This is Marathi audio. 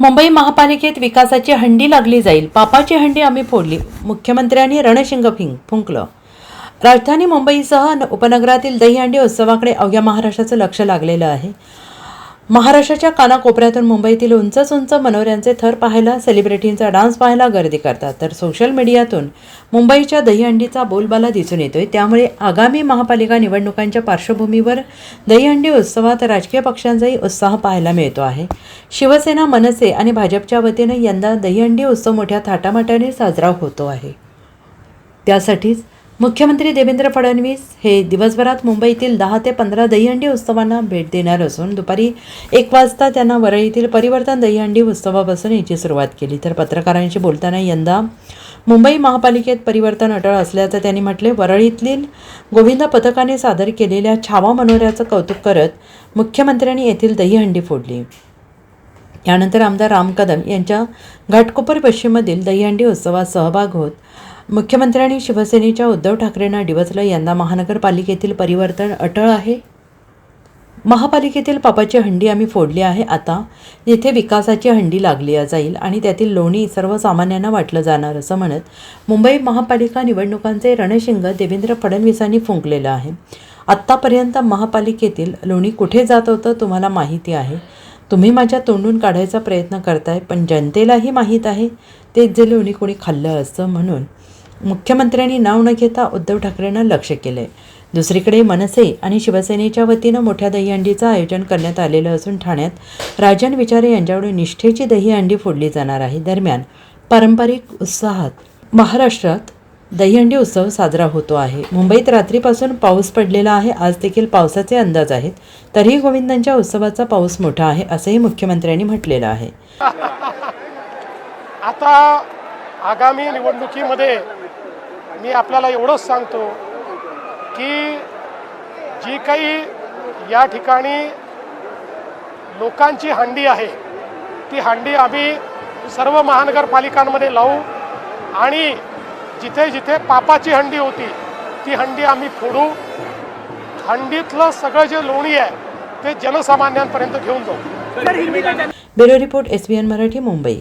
मुंबई महापालिकेत विकासाची हंडी लागली जाईल. पापाची हंडी आम्ही फोडली. मुख्यमंत्र्यांनी रणशिंग फिंग फुंकलं. राजधानी मुंबईसह उपनगरातील दहीहंडी उत्सवाकडे अवघ्या महाराष्ट्राचं लक्ष लागलेलं आहे. महाराष्ट्राच्या कानाकोपऱ्यातून मुंबईतील उंचच उंच मनोऱ्यांचे थर पाहायला सेलिब्रिटींचा डान्स पाहायला गर्दी करतात. तर सोशल मीडियातून मुंबईच्या दहीहंडीचा बोलबाला दिसून येतोय. त्यामुळे आगामी महापालिका निवडणुकांच्या पार्श्वभूमीवर दहीहंडी उत्सवात राजकीय पक्षांचाही उत्साह पाहायला मिळतो आहे. शिवसेना मनसे आणि भाजपच्या वतीनं यंदा दहीहंडी उत्सव मोठ्या थाटामाटाने साजरा होतो आहे. त्यासाठीच मुख्यमंत्री देवेंद्र फडणवीस हे दिवसभरात मुंबईतील दहा ते पंधरा दहीहंडी उत्सवांना भेट देणार असून दुपारी एक वाजता त्यांना वरळीतील परिवर्तन दहीहंडी उत्सवापासून याची सुरुवात केली. तर पत्रकारांशी बोलताना यंदा मुंबई महापालिकेत परिवर्तन अटळ असल्याचं त्यांनी म्हटले. वरळीतील गोविंद पथकाने सादर केलेल्या छावा मनोऱ्याचं कौतुक करत मुख्यमंत्र्यांनी येथील दहीहंडी फोडली. यानंतर आमदार राम कदम यांच्या घाटकोपर पश्चिममधील दहीहंडी उत्सवात सहभाग होत. मुख्यमंत्र्यांनी शिवसेनेच्या उद्धव ठाकरेंना डिवचलं यंदा महानगरपालिकेतील परिवर्तन अटळ आहे. महापालिकेतील पापाची हंडी आम्ही फोडली आहे आता येथे विकासाची हंडी लागली जाईल आणि त्यातील लोणी सर्वसामान्यांना वाटलं जाणार असं म्हणत मुंबई महापालिका निवडणुकांचे रणशिंग देवेंद्र फडणवीसांनी फुंकलेलं आहे. आत्तापर्यंत महापालिकेतील लोणी कुठे जात होतं तुम्हाला माहिती आहे. तुम्ही माझ्या तोंडून काढायचा प्रयत्न करताय पण जनतेलाही माहीत आहे तेच जे लोणी कोणी खाल्लं असतं म्हणून. मुख्यमंत्र्यांनी नाव न घेता उद्धव ठाकरेंना लक्ष केलंय. दुसरीकडे मनसे आणि शिवसेनेच्या वतीनं मोठ्या दहीहंडीचं आयोजन करण्यात आलेलं असून ठाण्यात राजन विचारे यांच्याकडून निष्ठेची दहीहंडी फोडली जाणार आहे. दरम्यान पारंपरिक उत्साहात महाराष्ट्रात दहीहंडी उत्सव साजरा होतो आहे. मुंबईत रात्रीपासून पाऊस पडलेला आहे. आज देखील पावसाचे अंदाज आहेत. तरीही गोविंदांच्या उत्सवाचा पाऊस मोठा आहे असंही मुख्यमंत्र्यांनी म्हटलेलं आहे. आता आगामी निवडणुकीमध्ये मी आपल्याला एवढंच सांगतो की जी काही या ठिकाणी लोकांची हंडी आहे ती हंडी आम्ही सर्व महानगरपालिकांमध्ये लावू आणि जिथे जिथे पापाची हंडी होती ती हंडी आम्ही फोडू. हंडीतलं सगळं जे लोणी आहे ते जनसामान्यांपर्यंत घेऊन जाऊ. Bureau report S B N Marathi Mumbai.